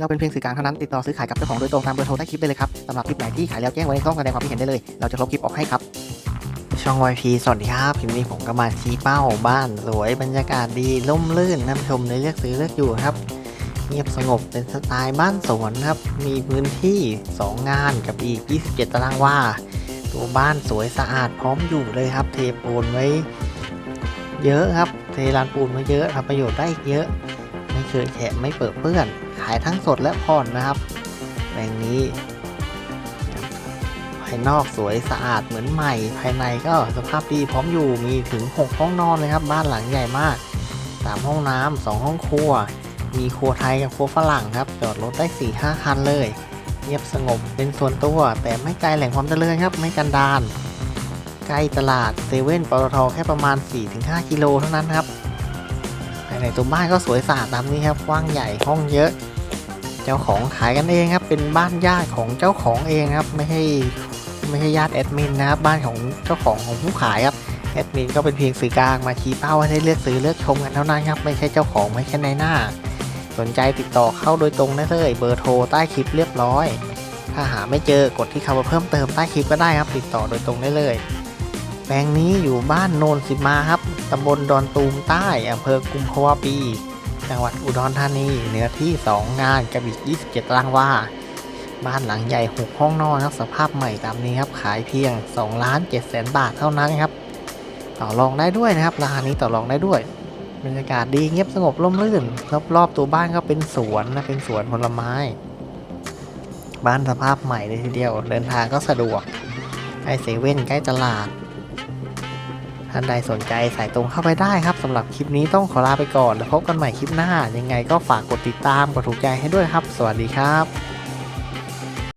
เราเป็นเพียงสื่อกลางเท่านั้นติดต่อซื้อขายกับเจ้าของโดยตรงตามเบอร์โทรใต้คลิปได้เลยครับสำหรับคลิปไหนที่ขายแล้วแจ้งไว้ในช่องแสดงความคิดเห็นได้เลย เราจะลบคลิปออกให้ครับ ช่อง YP สวัสดีครับคลิปนี้ผมก็มาชี้เป้าบ้านสวยบรรยากาศดีร่มรื่นน้ำชมในเลือกซื้อเลือกอยู่ครับ เงียบสงบเป็นสไตล์บ้านสวนครับมีพื้นที่ 2 งานกับอีก 27 ตารางวาตัวบ้านสวยสะอาดพร้อมอยู่เลยครับ เทปูนไว้เยอะครับ เทลานปูนไว้เยอะทำประโยชน์ได้อีกเยอะ ไม่เคยแฉะไม่เปิดเปื้อนายทั้งสดและผ่อนนะครับแปลงนี้ภายนอกสวยสะอาดเหมือนใหม่ ภายในก็สภาพดีพร้อมอยู่มีถึง 6 ห้องนอนเลยครับ บ้านหลังใหญ่มาก 3 ห้องน้ำ2ห้องครัว มีครัวไทยกับครัวฝรั่งครับ จอดรถได้4-5คันเลย เงียบสงบเป็นส่วนตัว แต่ไม่ไกลแหล่งความเจริญครับ ไม่กันดานใกล้ตลาดเซเว่นปตทแค่ประมาณ 4-5 กิโลเท่านั้นครับภายในตัวบ้านก็สวยสะอาดตามนี้ครับกว้างใหญ่ห้องเยอะ เจ้าของขายกันเองครับ เป็นบ้านญาติของเจ้าของเองครับ ไม่ใช่ไม่ใช่ญาติแอดมินนะครับ บ้านของเจ้าของของผู้ขายครับ แอดมินก็เป็นเพียงสื่อกลางมาชี้เป้าให้ได้เลือกซื้อเลือกชมกันเท่านั้นครับ ไม่ใช่เจ้าของไม่ใช่ในหน้า สนใจติดต่อเข้าโดยตรงได้เลย เบอร์โทรใต้คลิปเรียบร้อย ถ้าหาไม่เจอกดที่คำว่าเพิ่มเติมใต้คลิปก็ได้ครับ ติดต่อโดยตรงได้เลยแปลงนี้อยู่บ้านโนนสิมาครับ ตำบลดอนตูมใต้ อำเภอกุมภาวะปี จังหวัดอุดรธานีเนื้อที่ 2 งานกับอีก 27ตารางวาบ้านหลังใหญ่ 6 ห้องนอนครับสภาพใหม่ตามนี้ครับ ขายเพียง2ล้าน7แสนบาทเท่านั้นครับ ต่อรองได้ด้วยนะครับ ราคานี้ต่อรองได้ด้วยบรรยากาศดีเงียบสงบร่มรื่นรอบๆตัวบ้านก็เป็นสวนนะเป็นสวนผลไม้ บ้านสภาพใหม่เลยทีเดียว เดินทางก็สะดวกใกล้เซเว่นใกล้ตลาด ท่านใดสนใจสายตรงเข้าไปได้ครับสำหรับคลิปนี้ต้องขอลาไปก่อน แล้วพบกันใหม่คลิปหน้า ยังไงก็ฝากกดติดตามกดถูกใจให้ด้วยครับ สวัสดีครับ